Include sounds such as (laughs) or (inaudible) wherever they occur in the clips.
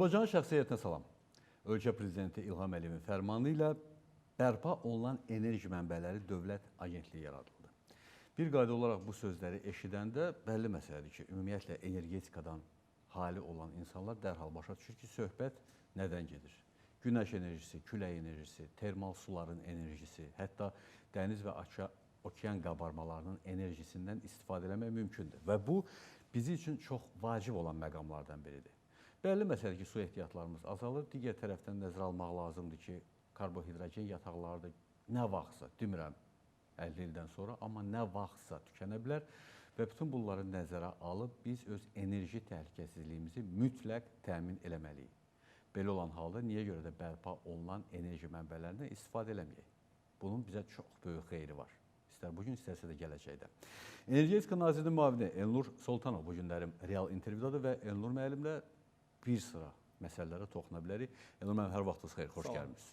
Azərbaycan şəxsiyyətinə salam. Ölkə prezidenti İlham Əliyevin fərmanı ilə bərpa olunan enerji mənbələri Dövlət Agentliyi yaradıldı. Bir qayda olaraq bu sözləri eşidəndə bəlli məsələdir ki, ümumiyyətlə energetikadan hali olan insanlar dərhal başa düşür ki, söhbət nədən gedir? Günəş enerjisi, külək enerjisi, termal suların enerjisi, hətta dəniz və aşa- okean qabarmalarının enerjisindən istifadə etmək mümkündür və bu bizi üçün çox vacib olan məqamlardan biridir. Bəlli məsələdir ki, su ehtiyatlarımız azalır. Digər tərəfdən nəzərə almaq lazımdır ki, karbohidrogen yataqları da nə vaxtsa, demirəm 50 ildən sonra, amma nə vaxtsa tükənə bilər və bütün bunları nəzərə alıb biz öz enerji təhlükəsizliyimizi mütləq təmin eləməliyik. Belə olan halda niyə görə də bərpa olunan enerji mənbələrindən istifadə eləməyək? Bunun bizə çox böyük xeyri var. İstər bugün, istərsə də gələcəkdə. Energetika Nazirinin müavini Elnur Soltanov bu günlərim real intervyudadır və Elnur müəllimlə bir sıra məsələlərə toxuna bilərik. Elnur müəllim, hər vaxtınız xeyir, xoş gəlmisiniz.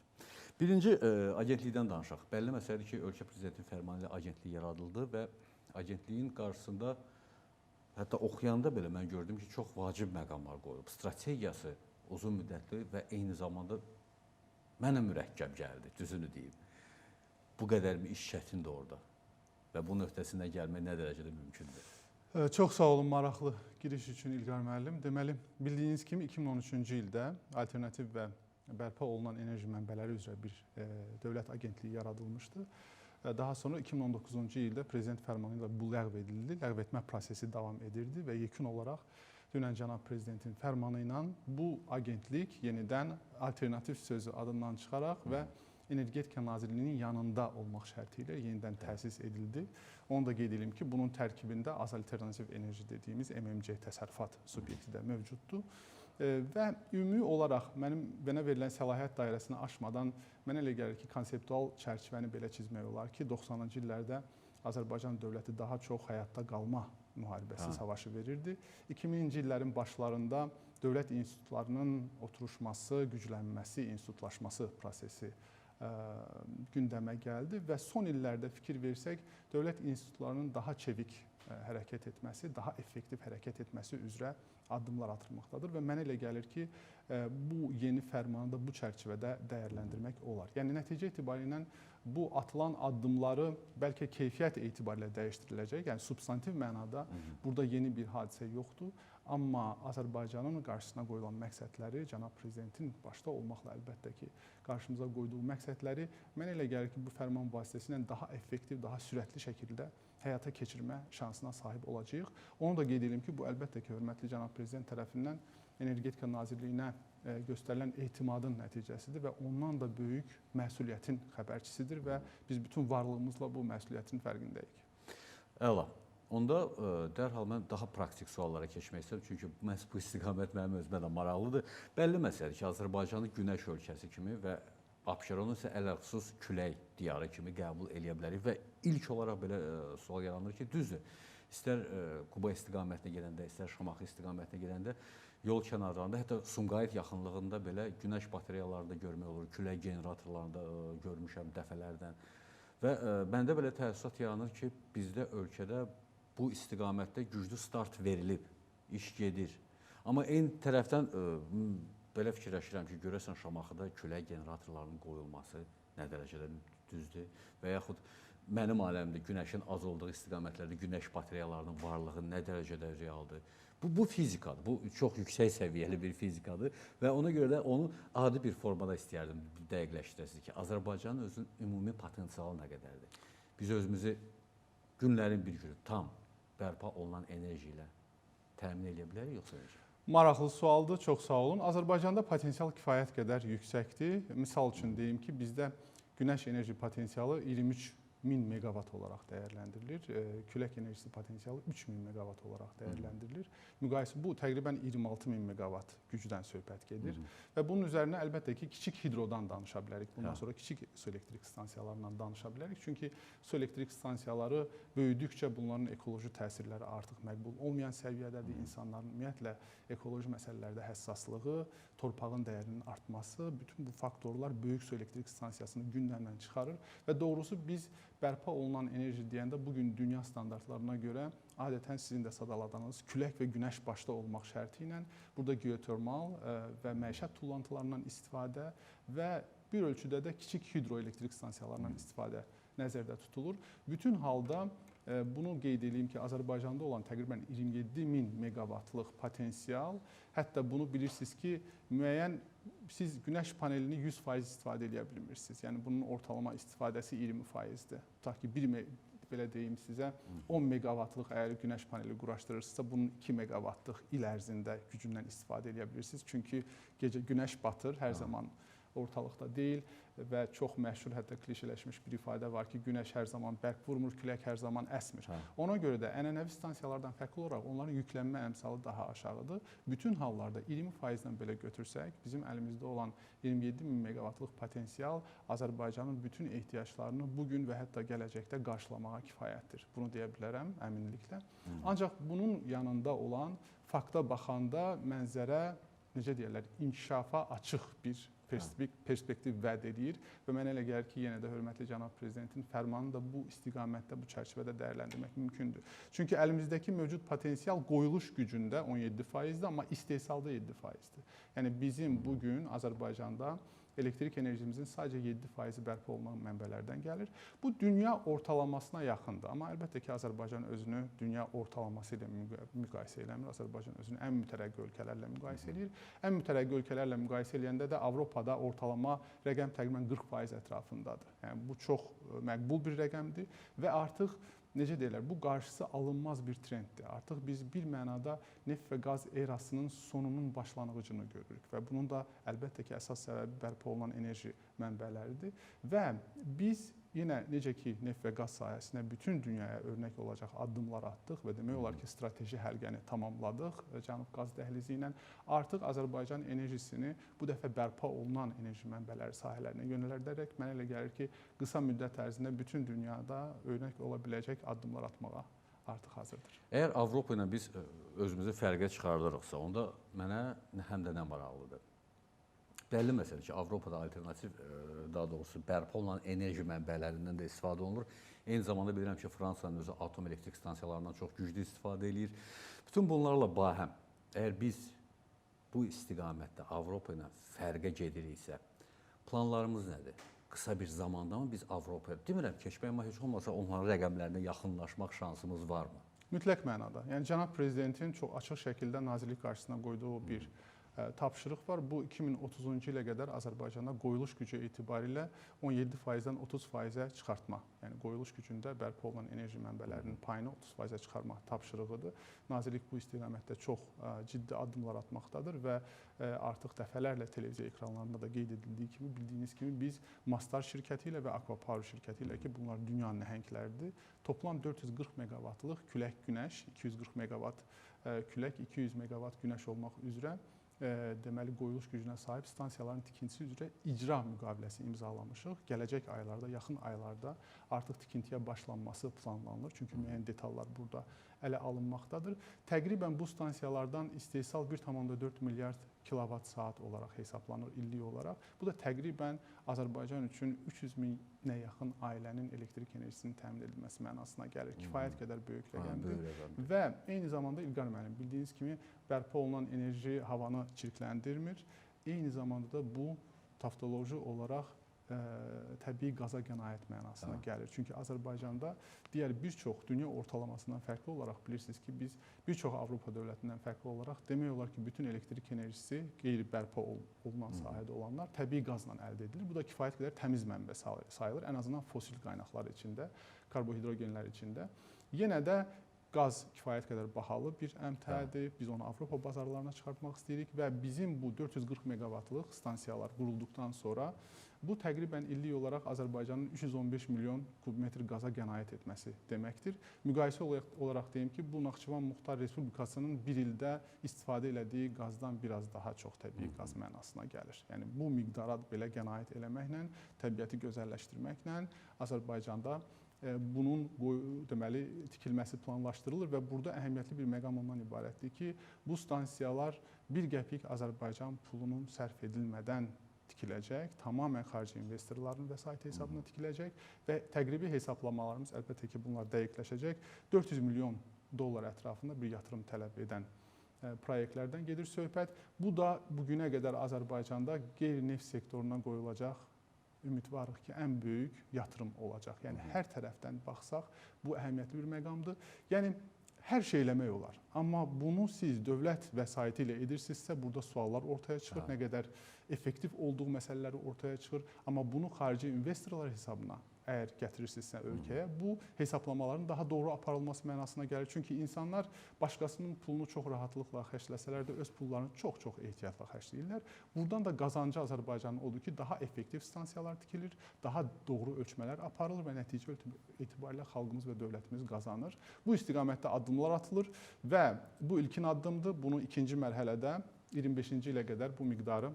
Birinci e, agentlikdən danışaq. Bəlli məsələdir ki, ölkə prezidentinin fərmanı ilə agentlik yaradıldı və agentliyin qarşısında hətta oxuyanda belə mən gördüm ki, çox vacib məqamlar qoyulub. Strategiyası uzun müddətli və eyni zamanda mənə mürəkkəb gəldi, düzünü deyim. Bu qədər bir iş çətindir orada və bunun öhdəsindən gəlmək nə dərəcədə mümkündür? Çox sağ olun maraqlı giriş üçün İlqar müəllim. Deməli, bildiyiniz kimi 2013-cü ildə alternativ və bərpa olunan enerji mənbələri üzrə bir e, dövlət agentliyi yaradılmışdı. Daha sonra 2019-cu ildə prezident fərmanı ilə bu ləğv edildi. Ləğv etmə prosesi davam edirdi və yekun olaraq dünən cənab prezidentin fərmanı ilə bu agentlik yenidən alternativ sözü adından çıxaraq və Energetika Nazirliyinin yanında olmaq şərti ilə yenidən təsis edildi. Onu da qeyd edim ki, bunun tərkibində az alternativ enerji dediyimiz MMC təsərrüfat subyekti də mövcuddur. E, Və ümumi olaraq mənim mənə verilən səlahiyyət dairəsini aşmadan mənə elə gəlir ki, konseptual çərçivəni belə çizmək olar ki, 90-cı illərdə Azərbaycan dövləti daha çox həyatda qalma müharibəsi, Ha. savaşı verirdi. 2000-ci illərin başlarında dövlət institutlarının oturuşması, güclənməsi, institutlaşması prosesi gündəmə gəldi və son illərdə fikir versək, dövlət institutlarının daha çevik ə, hərəkət etməsi, daha effektiv hərəkət etməsi üzrə addımlar atılmaqdadır və mənə elə gəlir ki, ə, bu yeni fərmanı da bu çərçivədə dəyərləndirmək olar. Yəni nəticə etibarilə bu atılan addımları bəlkə keyfiyyət etibarilə dəyişdiriləcək, yəni substantiv mənada burada yeni bir hadisə yoxdur, amma Azərbaycanın qarşısına qoyulan məqsədləri cənab prezidentin başda olmaqla əlbəttə ki, qarşımıza qoyduğu məqsədləri mənə elə gəlir ki, bu fərman vasitəsilə daha effektiv, daha sürətli şəkildə həyata keçirmə şansına sahib olacağıq. Onu da qeyd edim ki, bu əlbəttə ki, hörmətli cənab prezident tərəfindən Energetika Nazirliyinə e, göstərilən etimadın nəticəsidir və ondan da böyük məsuliyyətin xəbərçisidir və biz bütün varlığımızla bu məsuliyyətin fərqindəyik. Əla. Onda ə, dərhal mən daha praktik suallara keçmək istəyirəm, çünki məhz bu istiqamət mənim özümə də maraqlıdır. Bəlli məsələdir ki, Azərbaycanı günəş ölkəsi kimi və Abşeronu isə ələxüsus külək diyarı kimi qəbul eləyə bilərik və ilk olaraq belə ə, sual yaranır ki, düzdür. İstər ə, Quba istiqamətinə gedəndə, istər Şamaxı istiqamətinə gedəndə yol kənarlarında, hətta Sumqayıt yaxınlığında belə günəş batareyalarında görmək olur, külək generatorlarında ə, görmüşəm dəfələrdən. Və ə, məndə belə təəssürat yaranır ki, bizdə ölkədə bu istiqamətdə güclü start verilib, iş gedir. Amma eyni tərəfdən ə, m, belə fikirləşirəm ki, görəsən Şamaxıda külək generatorlarının qoyulması nə dərəcədə düzdür və yaxud mənim aləmdə günəşin az olduğu istiqamətlərdə günəş batareyalarının varlığı nə dərəcədə realdır. Bu bu fizikadır. Bu çox yüksək səviyyəli bir fizikadır və ona görə də onu adi bir formada istəyərdim dəqiqləşdirəsiniz ki, Azərbaycanın özünün ümumi potensialı nə qədərdir? Biz özümüzü günlərin bir günü tam bərpa olunan enerji ilə təmin edə bilərik yoxsa necə? Maraqlı sualdır, çox sağ olun. Azərbaycanda potensial kifayət qədər yüksəkdir. Misal üçün deyim ki, bizdə günəş enerji potensialı 23 1000 meqavat olaraq dəyərləndirilir. Külək enerjisi potensialı 3000 meqavat olaraq dəyərləndirilir. Müqayisə bu təqribən 26000 meqavat gücdən söhbət gedir və bunun üzərinə əlbəttə ki, kiçik hidrodan danışa bilərik. Bundan Hə. sonra kiçik su elektrik stansiyalarından danışa bilərik. Çünki su elektrik stansiyaları böyüdükcə bunların ekoloji təsirləri artıq məqbul olmayan səviyyədədir. İnsanların ümumiyyətlə ekoloji məsələlərdə həssaslığı, torpağın dəyərinin artması, bütün bu faktorlar böyük su elektrik stansiyasını gündəmdən çıxarır və doğrusu biz bərpa olunan enerji deyəndə bu gün dünya standartlarına görə adətən sizin də sadaladığınız külək və günəş başda olmaq şərti ilə burada geotermal ə, və məişət tullantılarından istifadə və bir ölçüdə də kiçik hidroelektrik stansiyalarından istifadə nəzərdə tutulur. Bütün halda bunu qeyd edeyim ki, Azərbaycanda olan təqribən 27 min meqavatlıq potensial, hətta bunu bilirsiniz ki, müəyyən siz günəş panelini 100% istifadə edə bilmirsiniz. Yəni bunun ortalama istifadəsi 20%-dir. Tutaq ki, 1 me belə deyim sizə 10 meqavatlıq əgər günəş paneli quraşdırırsınızsa bunun 2 meqavatlıq il ərzində gücündən istifadə edə bilirsiniz. Çünki gecə günəş batır, hər zaman ortalıqda deyil və çox məşhur hətta klişələşmiş bir ifadə var ki, günəş hər zaman bərk vurmur, külək hər zaman əsmir. Hə. Ona görə də ənənəvi stansiyalardan fərqli olaraq onların yüklənmə əmsalı daha aşağıdır. Bütün hallarda 20%-dən belə götürsək, bizim əlimizdə olan 27 min meqavatlıq potensial Azərbaycanın bütün ehtiyaclarını bu gün və hətta gələcəkdə qarşılamağa kifayətdir. Bunu deyə bilərəm əminliklə. Ancaq bunun yanında olan fakta baxanda mənzərə necə deyirlər, inkişafa açıq bir perspektiv, perspektiv vəd edir və mənə elə gəlir ki, yenə də hörmətli cənab prezidentin fərmanını da bu istiqamətdə, bu çərçivədə dəyərləndirmək mümkündür. Çünki əlimizdəki mövcud potensial qoyuluş gücündə 17%-dir, amma istehsalda 7%-dir. Yəni bizim bu gün Azərbaycanda elektrik enerjimizin sadəcə 7% bərpa olunan mənbələrdən gəlir. Bu dünya ortalamasına yaxındır, amma əlbəttə ki, Azərbaycan özünü dünya ortalaması ilə müqayisə eləmir. Azərbaycan özünü ən mütərəqqi ölkələrlə müqayisə eləyir. Ən mütərəqqi ölkələrlə müqayisə eləyəndə də Avropada ortalama rəqəm təqribən 40% ətrafındadır. Yəni bu çox ə, məqbul bir rəqəmdir və artıq necə deyirlər, bu qarşısı alınmaz bir trenddir. Artıq biz bir mənada neft və qaz erasının sonunun başlanğıcını görürük və bunun da əlbəttə ki, əsas səbəbi bərpa olunan enerji mənbələridir və biz yenə necə ki, neft və qaz sahəsində bütün dünyaya örnək olacaq addımlar atdıq və demək olar ki, strateji həlqəni tamamladıq e, Cənub qaz dəhlizi ilə. Artıq Azərbaycan enerjisini bu dəfə bərpa olunan enerji mənbələri sahələrinə yönəldərək mənə elə gəlir ki, qısa müddət ərzində bütün dünyada örnək ola biləcək addımlar atmağa artıq hazırdır. Əgər Avropa ilə biz ə, özümüzü fərqə çıxardırıqsa, onda mənə həm də nə maraqlıdır. Bəlli məsələdir ki, Avropada alternativ, ə, daha doğrusu bərpa olunan enerji mənbələrindən də istifadə olunur. Eyni zamanda bilirəm ki, Fransanın özü atom elektrik stansiyalarından çox güclü istifadə eləyir. Bütün bunlarla bahəm, əgər biz bu istiqamətdə Avropa ilə fərqə gediriksə, planlarımız nədir? Qısa bir zamanda mı biz Avropaya, demirəm keçmək, amma heç olmasa onların rəqəmlərinə yaxınlaşmaq şansımız varmı? Mütləq mənada. Yəni cənab prezidentin çox açıq şəkildə nazirlik qarşısına qoyduğu bir ə, tapşırıq var. Bu 2030-cu ilə qədər Azərbaycanda qoyuluş gücü etibarilə 17%-dən 30%-ə çıxartma. Yəni qoyuluş gücündə bərpa olunan enerji mənbələrinin payını 30%-ə çıxarmaq tapşırığıdır. Nazirlik bu istiqamətdə çox ə, ciddi addımlar atmaqdadır və ə, artıq dəfələrlə televiziya ekranlarında da qeyd edildiyi kimi bildiyiniz kimi biz Mastar şirkəti ilə və Aquapower şirkəti ilə ki, bunlar dünyanın nəhəngləridir. Toplam 440 meqavatlıq külək günəş, 240 meqavat külək, 200 meqavat günəş olmaq üzrə e, deməli qoyuluş gücünə sahib stansiyaların tikintisi üzrə icra müqaviləsi imzalamışıq. Gələcək aylarda, yaxın aylarda artıq tikintiyə başlanması planlanılır. Çünki müəyyən detallar burada ələ alınmaqdadır. Təqribən bu stansiyalardan istehsal 1.4 milyard kilovat saat olaraq hesablanır illik olaraq. Bu da təqribən Azərbaycan üçün 300 minə yaxın ailənin elektrik enerjisinin təmin edilməsi mənasına gəlir. Kifayət qədər böyük rəqəmdir. Və eyni zamanda İlqar müəllim bildiyiniz kimi bərpa olunan enerji havanı çirkləndirmir. Eyni zamanda da bu taftoloji olaraq təbii qaza qənaət mənasına gəlir. Çünki Azərbaycanda digər bir çox dünya ortalamasından fərqli olaraq bilirsiniz ki, biz bir çox Avropa dövlətindən fərqli olaraq demək olar ki, bütün elektrik enerjisi qeyri-bərpa ol olunan sahədə olanlar təbii qazla əldə edilir. Bu da kifayət qədər təmiz mənbə say- sayılır. Ən azından fosil qaynaqlar içində, karbohidrogenlər içində. Yenə də qaz kifayət qədər bahalı bir əmtədir. Biz onu Avropa bazarlarına çıxartmaq istəyirik və bizim bu 440 meqavatlıq stansiyalar qurulduqdan sonra bu təqribən illik olaraq Azərbaycanın 315 milyon kubmetr qaza qənaət etməsi deməkdir. Müqayisə olaraq, deyim ki, bu Naxçıvan Muxtar Respublikasının bir ildə istifadə elədiyi qazdan biraz daha çox təbii qaz mənasına gəlir. Yəni bu miqdara belə qənaət eləməklə, təbiəti gözəlləşdirməklə Azərbaycanda e, bunun deməli tikilməsi planlaşdırılır və burada əhəmiyyətli bir məqam ondan ibarətdir ki, bu stansiyalar 1 qəpik Azərbaycan pulunun sərf edilmədən tikiləcək, tamamilə xarici investorların vəsait hesabına tikiləcək və təqribi hesablamalarımız əlbəttə ki, bunlar dəqiqləşəcək. 400 milyon dollar ətrafında bir yatırım tələb edən ə, proyektlərdən gedir söhbət. Bu da bu günə qədər Azərbaycanda qeyri-neft sektoruna qoyulacaq ümidvarıq ki, ən böyük yatırım olacaq. Yəni hər tərəfdən baxsaq bu əhəmiyyətli bir məqamdır. Yəni hər şey eləmək olar. Amma bunu siz dövlət vəsaiti ilə edirsinizsə, burada suallar ortaya çıxır. Hə. Nə qədər effektiv olduğu məsələləri ortaya çıxır. Amma bunu xarici investorlar hesabına əgər gətirirsinizsə ölkəyə, bu hesablamaların daha doğru aparılması mənasına gəlir. Çünki insanlar başqasının pulunu çox rahatlıqla xərcləsələr də öz pullarını çox-çox ehtiyatla xərcləyirlər. Buradan da qazancı Azərbaycanın odur ki, daha effektiv stansiyalar tikilir, daha doğru ölçmələr aparılır və nəticə etibarilə xalqımız və dövlətimiz qazanır. Bu istiqamətdə addımlar atılır və bu ilkin addımdır. Bunu ikinci mərhələdə 25-ci ilə qədər bu miqdarı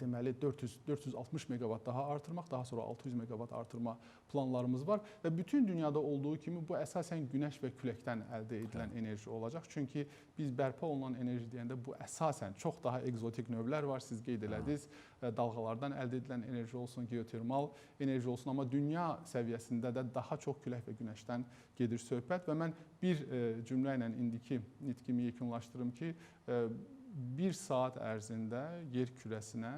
deməli 400 460 meqavat daha artırmaq, daha sonra 600 meqavat artırma planlarımız var. Və bütün dünyada olduğu kimi bu əsasən günəş və küləkdən əldə edilən enerji olacaq. Çünki biz bərpa olunan enerji deyəndə bu əsasən çox daha egzotik növlər var. Siz qeyd elədiniz, ə, dalğalardan əldə edilən enerji olsun, geotermal enerji olsun, amma dünya səviyyəsində də daha çox külək və günəşdən gedir söhbət və mən bir ə, cümlə ilə indiki nitqimi yekunlaşdırım ki, ə, bir saat ərzində yer kürəsinə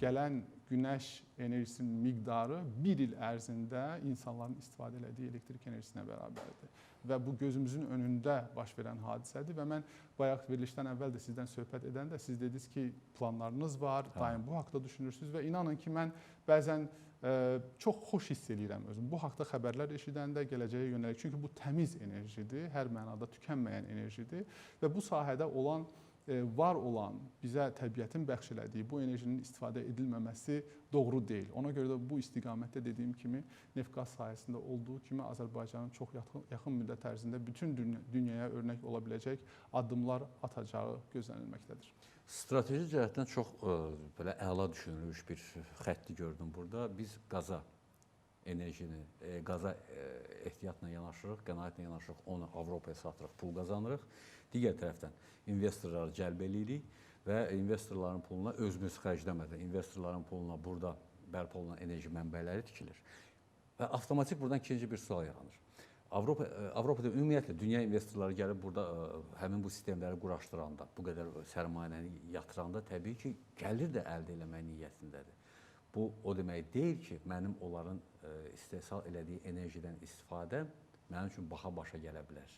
gələn günəş enerjisinin miqdarı bir il ərzində insanların istifadə etdiyi elektrik enerjisinə bərabərdir. Və bu gözümüzün önündə baş verən hadisədir və mən bayaq verilişdən əvvəl də sizdən söhbət edəndə siz dediniz ki, planlarınız var, daim bu haqqda düşünürsüz və inanın ki, mən bəzən ə, çox xoş hiss eləyirəm özüm. Bu haqqda xəbərlər eşidəndə gələcəyə yönəlik çünki bu təmiz enerjidir, hər mənada tükənməyən enerjidir və bu sahədə olan e, var olan bizə təbiətin bəxş elədiyi bu enerjinin istifadə edilməməsi doğru deyil. Ona görə də bu istiqamətdə dediyim kimi neft-qaz sahəsində olduğu kimi Azərbaycanın çox yaxın, yaxın müddət ərzində bütün dünya, dünyaya örnək ola biləcək addımlar atacağı gözlənilməkdədir. Strateji cəhətdən çox ə, belə əla düşünülmüş bir xətti gördüm burada. Biz qaza enerjini, e, qaza e, ehtiyatla yanaşırıq, qənaətlə yanaşırıq, onu Avropaya satırıq, pul qazanırıq. Digər tərəfdən investorları cəlb eləyirik və investorların puluna özümüz xərcləmədən investorların puluna burada bərpa olunan enerji mənbələri tikilir. Və avtomatik buradan ikinci bir sual yaranır. Avropa ə, Avropada ümumiyyətlə dünya investorları gəlib burada ə, həmin bu sistemləri quraşdıranda, bu qədər sərmayəni yatıranda təbii ki, gəlir də əldə etmək niyyətindədir. Bu o demək deyil ki, mənim onların istehsal elədiyi enerjidən istifadə mənim üçün baha başa gələ bilər.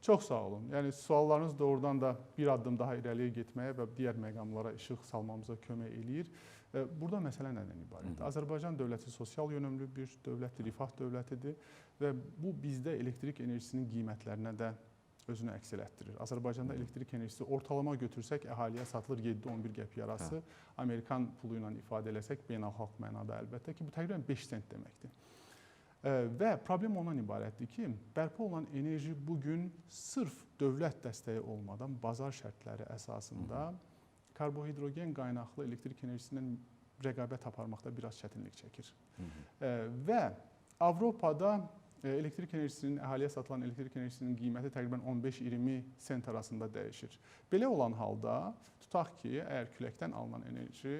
Çox sağ olun. Yəni suallarınız doğrudan da bir addım daha irəliyə getməyə və digər məqamlara işıq salmamıza kömək eləyir. E, Burada məsələ nədən ibarətdir? Azərbaycan dövləti sosial yönümlü bir dövlətdir, rifah dövlətidir və bu bizdə elektrik enerjisinin qiymətlərinə də özünü əks elətdirir. Azərbaycanda elektrik enerjisi ortalama götürsək əhaliyə satılır 7-11 qəpik arası. Amerikan pulu ilə ifadə eləsək beynəlxalq mənada əlbəttə ki, bu təqribən 5 sent deməkdir. Və problem ondan ibarətdir ki, bərpa olunan enerji bu gün sırf dövlət dəstəyi olmadan bazar şərtləri əsasında karbohidrogen qaynaqlı elektrik enerjisindən rəqabət aparmaqda biraz çətinlik çəkir. Hı -hı. Və Avropada elektrik enerjisinin əhaliyə satılan elektrik enerjisinin qiyməti təqribən 15-20 sent arasında dəyişir. Belə olan halda tutaq ki, əgər küləkdən alınan enerji,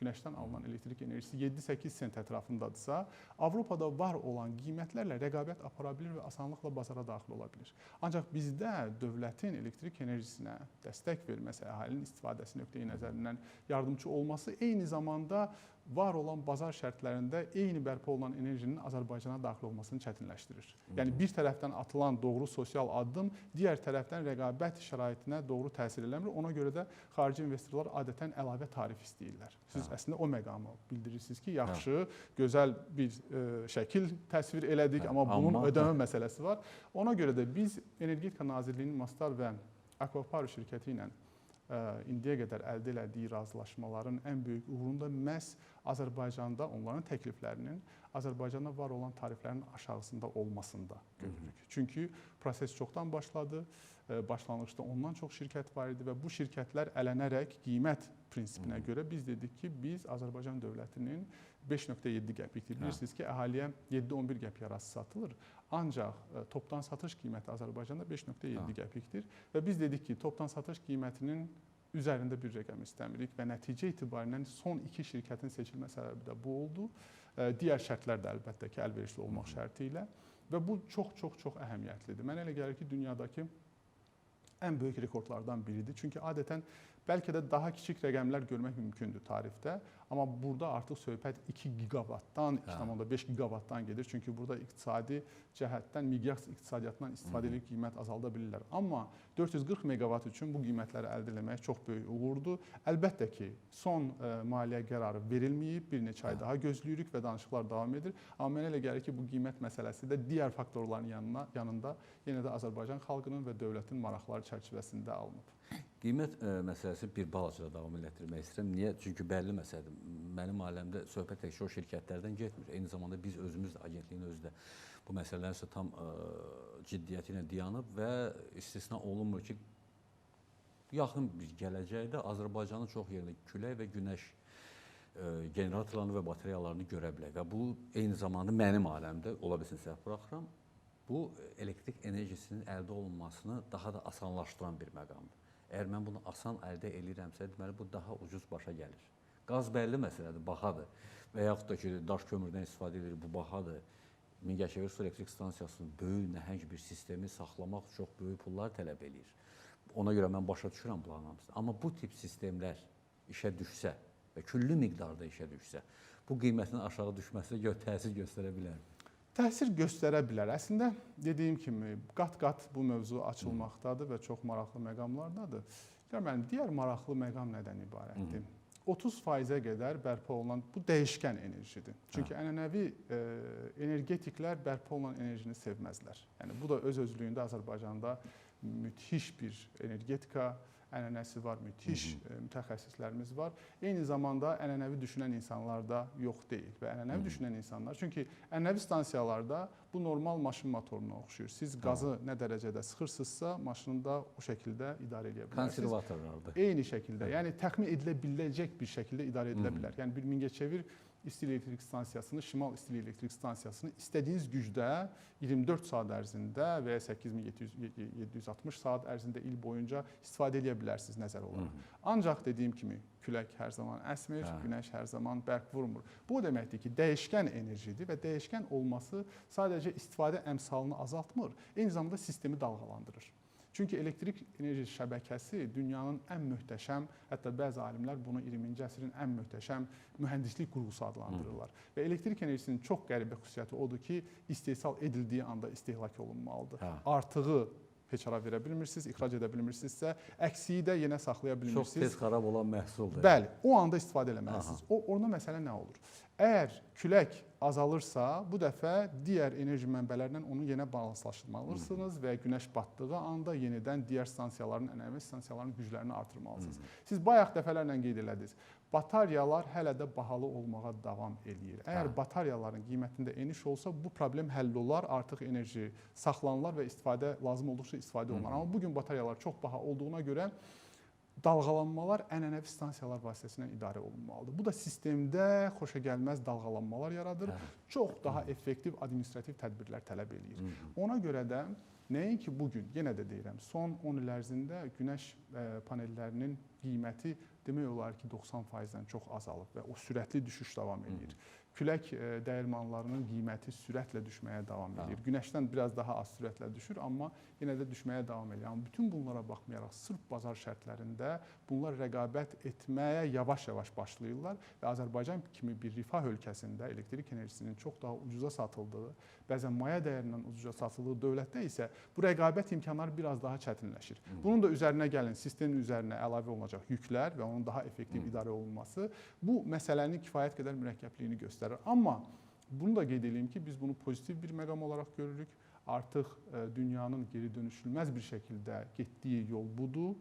günəşdən alınan elektrik enerjisi 7-8 sent ətrafındadırsa, Avropada var olan qiymətlərlə rəqabət apara bilir və asanlıqla bazara daxil ola bilir. Ancaq bizdə dövlətin elektrik enerjisinə dəstək verməsi, əhalinin istifadəsi nöqteyi nəzərindən yardımçı olması eyni zamanda var olan bazar şərtlərində eyni bərpa olunan enerjinin Azərbaycana daxil olmasını çətinləşdirir. Yəni bir tərəfdən atılan doğru sosial addım digər tərəfdən rəqabət şəraitinə doğru təsir eləmir. Ona görə də xarici investorlar adətən əlavə tarif istəyirlər. Siz Hə. əslində o məqamı bildirirsiniz ki, yaxşı, gözəl bir ə, şəkil təsvir elədik, Hə, amma bunun amma- ödəmə məsələsi var. Ona görə də biz Energetika Nazirliyinin Mastar və Akvaparu şirkəti ilə indiyə qədər əldə elədiyi razılaşmaların ən böyük uğurunda məhz Azərbaycanda onların təkliflərinin Azərbaycanda var olan tariflərin aşağısında olmasında görürük. Çünki proses çoxdan başladı. Başlanğıcda ondan çox şirkət var idi və bu şirkətlər ələnərək qiymət prinsipinə görə biz dedik ki, biz Azərbaycan dövlətinin 5.7 qəpikdir. Hə. Bilirsiniz ki, əhaliyə 7-11 qəpik arası satılır. Ancaq ə, topdan satış qiyməti Azərbaycanda 5.7 Hə. qəpikdir və biz dedik ki, topdan satış qiymətinin üzərində bir rəqəm istəmirik və nəticə etibarilə son iki şirkətin seçilmə səbəbi də bu oldu. Ə, Digər şərtlər də əlbəttə ki, əlverişli olmaq şərti ilə Və bu çox çox çox əhəmiyyətlidir. Mənə elə gəlir ki, dünyadakı ən böyük rekordlardan biridir. Çünki adətən bəlkə də daha kiçik rəqəmlər görmək mümkündür tarixdə, amma burada artıq söhbət 2 giqavatdan, Hə. 2.5 giqavatdan gedir. Çünki burada iqtisadi cəhətdən miqyas iqtisadiyyatından istifadə edib qiymət azalda bilirlər. Amma 440 meqavat üçün bu qiymətləri əldə etmək çox böyük uğurdur. Əlbəttə ki, son ə, maliyyə qərarı verilməyib, bir neçə ay Hə. daha gözləyirik və danışıqlar davam edir. Amma mənə elə gəlir ki, bu qiymət məsələsi də digər faktorların yanına, yanında yenə də Azərbaycan xalqının və dövlətin maraqları çərçivəsində alınıb. Qiymət ə, məsələsi bir balaca da davam elətdirmək istəyirəm. Niyə? Çünki bəlli məsələdir. Mənim aləmdə söhbət təkcə o şirkətlərdən getmir. Eyni zamanda biz özümüz də agentliyin özü də bu məsələlərin üstə tam ə, ciddiyyəti ilə dayanıb və istisna olunmur ki, yaxın bir gələcəkdə Azərbaycanın çox yerində külək və günəş ə, generatorlarını və batareyalarını görə bilək və bu eyni zamanda mənim aləmdə ola bilsin səhv buraxıram. Bu elektrik enerjisinin əldə olunmasını daha da asanlaşdıran bir məqamdır. Əgər mən bunu asan əldə eləyirəmsə, deməli bu daha ucuz başa gəlir. Qaz bəlli məsələdir, bahadır. Və yaxud da ki, daş kömürdən istifadə edilir, bu bahadır. Mingəçevir su elektrik stansiyasının böyük, nəhəng bir sistemi saxlamaq çox böyük pullar tələb eləyir. Ona görə mən başa düşürəm bunların hamısını. Amma bu tip sistemlər işə düşsə və küllü miqdarda işə düşsə, bu qiymətin aşağı düşməsinə gö (laughs) təsir göstərə bilər. Təsir göstərə bilər. Əslində dediyim kimi qat-qat bu mövzu açılmaqdadır və çox maraqlı məqamlardadır. Görməli, digər maraqlı məqam nədən ibarətdir? 30%-ə qədər bərpa olunan bu dəyişkən enerjidir. Çünki ənənəvi e, energetiklər bərpa olunan enerjini sevməzlər. Yəni bu da öz özlüyündə Azərbaycanda müthiş bir energetika ənənəsi var, müthiş e, mütəxəssislərimiz var. Eyni zamanda ənənəvi düşünən insanlar da yox deyil və ənənəvi düşünən insanlar çünki ənənəvi stansiyalarda bu normal maşın motoruna oxşuyur. Siz qazı nə dərəcədə sıxırsınızsa, maşını da o şəkildə idarə edə bilərsiniz. Konservatorlardır. Eyni şəkildə, yəni təxmin edilə biləcək bir şəkildə idarə edilə bilər. Yəni bir Mingəçevir isti elektrik stansiyasını, Şimal isti elektrik stansiyasını istədiyiniz gücdə 24 saat ərzində və ya 8760 saat ərzində il boyunca istifadə edə bilərsiniz nəzər olaraq. Ancaq dediyim kimi külək hər zaman əsmir, Hə. günəş hər zaman bərq vurmur. Bu deməkdir ki, dəyişkən enerjidir və dəyişkən olması sadəcə istifadə əmsalını azaltmır, eyni zamanda sistemi dalğalandırır. Çünki elektrik enerji şəbəkəsi dünyanın ən möhtəşəm, hətta bəzi alimlər bunu 20-ci əsrin ən möhtəşəm mühəndislik qurğusu adlandırırlar. Və elektrik enerjisinin çox qəribə xüsusiyyəti odur ki, istehsal edildiyi anda istehlak olunmalıdır. Hə. Artığı peçara verə bilmirsiniz, ixrac edə bilmirsinizsə, əksiyi də yenə saxlaya Çox bilmirsiniz. tez xarab olan məhsuldur. Bəli, o anda istifadə etməlisiniz. O orada məsələ nə olur? Əgər külək azalırsa, bu dəfə digər enerji mənbələrlə onu yenə balanslaşdırmalısınız və günəş batdığı anda yenidən digər stansiyaların, ənənəvi stansiyaların güclərini artırmalısınız. Siz bayaq dəfələrlə qeyd elədiniz. Bataryalar hələ də bahalı olmağa davam eləyir. Əgər Hə. bataryaların qiymətində eniş olsa, bu problem həll olar, artıq enerji saxlanılar və istifadə lazım olduqca istifadə olunur. Amma bu gün bataryalar çox baha olduğuna görə dalğalanmalar ənənəvi stansiyalar vasitəsilə idarə olunmalıdır. Bu da sistemdə xoşagəlməz dalğalanmalar yaradır. Hə. Çox daha effektiv administrativ tədbirlər tələb eləyir. Mhm. Ona görə də nəinki bu gün, yenə də deyirəm, son 10 il ərzində günəş ə, panellərinin qiyməti demək olar ki 90%-dən çox azalıb və o sürətli düşüş davam edir. Külək ə, dəyirmanlarının qiyməti sürətlə düşməyə davam Ha. edir. Günəşdən biraz daha az sürətlə düşür, amma yenə də düşməyə davam edir. Amma bütün bunlara baxmayaraq sırf bazar şərtlərində bunlar rəqabət etməyə yavaş-yavaş başlayırlar və Azərbaycan kimi bir rifah ölkəsində elektrik enerjisinin çox daha ucuza satıldığı, bəzən maya dəyərindən ucuza satıldığı dövlətdə isə bu rəqabət imkanları biraz daha çətinləşir. Bunun da üzərinə gəlin, sistemin üzərinə əlavə olunacaq yüklər və onun daha effektiv idarə olunması bu məsələnin kifayət qədər mürəkkəbliyini göstərir. Amma bunu da qeyd edeyim ki, biz bunu pozitiv bir məqam olaraq görürük. Artıq ə, dünyanın geri dönüşülməz bir şəkildə getdiyi yol budur,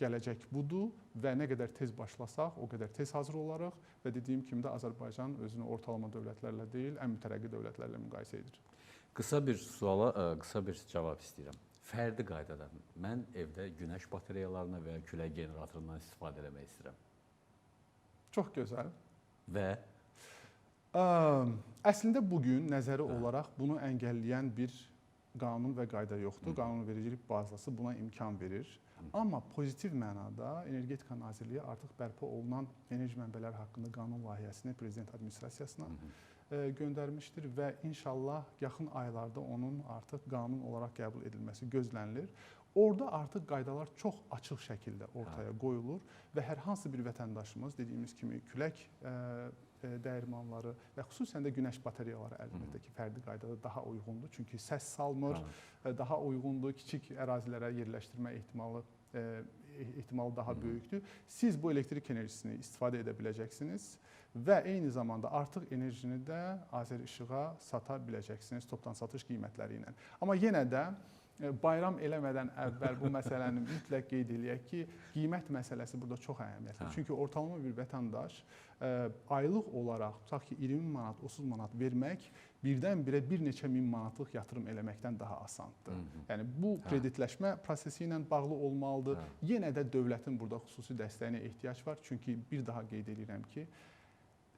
gələcək budur və nə qədər tez başlasaq, o qədər tez hazır olarıq və dediyim kimi də Azərbaycan özünü ortalama dövlətlərlə deyil, ən mütərəqqi dövlətlərlə müqayisə edir. Qısa bir suala qısa bir cavab istəyirəm. Fərdi qaydada mən evdə günəş batareyalarına və ya külək generatorundan istifadə etmək istəyirəm. Çox gözəl. Və Əslində bu gün nəzəri Hə. olaraq bunu əngəlləyən bir qanun və qayda yoxdur. Qanunvericilik bazası buna imkan verir. Amma pozitiv mənada Energetika Nazirliyi artıq bərpa olunan enerji mənbələri haqqında qanun layihəsini prezident administrasiyasına e, göndərmişdir və inşallah yaxın aylarda onun artıq qanun olaraq qəbul edilməsi gözlənilir. Orada artıq qaydalar çox açıq şəkildə ortaya qoyulur və hər hansı bir vətəndaşımız dediyimiz kimi külək e, dəyirmanları və xüsusən də günəş batareyaları əlbəttə ki, fərdi qaydada daha uyğundur. Çünki səs salmır, Bəli. e, daha uyğundur, kiçik ərazilərə yerləşdirmə ehtimalı e, ehtimalı daha böyükdür. Siz bu elektrik enerjisini istifadə edə biləcəksiniz və eyni zamanda artıq enerjini də Azər İşığa sata biləcəksiniz topdan satış qiymətləri ilə. Amma yenə də e, bayram eləmədən əvvəl bu məsələni mütləq qeyd eləyək ki, qiymət məsələsi burada çox əhəmiyyətlidir. Hə. Çünki ortalama bir vətəndaş ə, aylıq olaraq tutaq ki 20 manat, 30 manat vermək birdən-birə bir neçə min manatlıq yatırım eləməkdən daha asandır. Yəni bu Hə. kreditləşmə prosesi ilə bağlı olmalıdır. Hə. Yenə də dövlətin burada xüsusi dəstəyinə ehtiyac var. Çünki bir daha qeyd edirəm ki,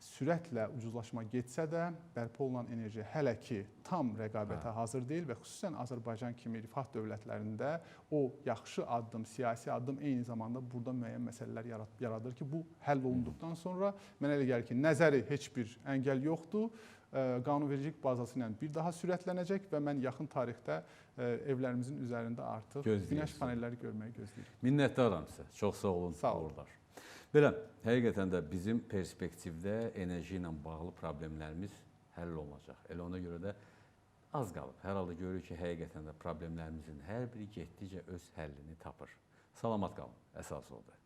sürətlə ucuzlaşma getsə də bərpa olunan enerji hələ ki tam rəqabətə Hə. hazır deyil və xüsusən Azərbaycan kimi rifah dövlətlərində o yaxşı addım, siyasi addım eyni zamanda burada müəyyən məsələlər yaradır ki, bu həll olunduqdan sonra mənə elə gəlir ki, nəzəri heç bir əngəl yoxdur. Qanunvericilik bazası ilə bir daha sürətlənəcək və mən yaxın tarixdə evlərimizin üzərində artıq günəş panelləri görməyi gözləyirəm. Minnətdaram sizə. Çox sağ olun. Sağ olun. uğurlar. Belə, həqiqətən də bizim perspektivdə enerji ilə bağlı problemlərimiz həll olunacaq. Elə ona görə də az qalıb. Hər halda görürük ki, həqiqətən də problemlərimizin hər biri getdikcə öz həllini tapır. Salamat qalın. Əsas odur.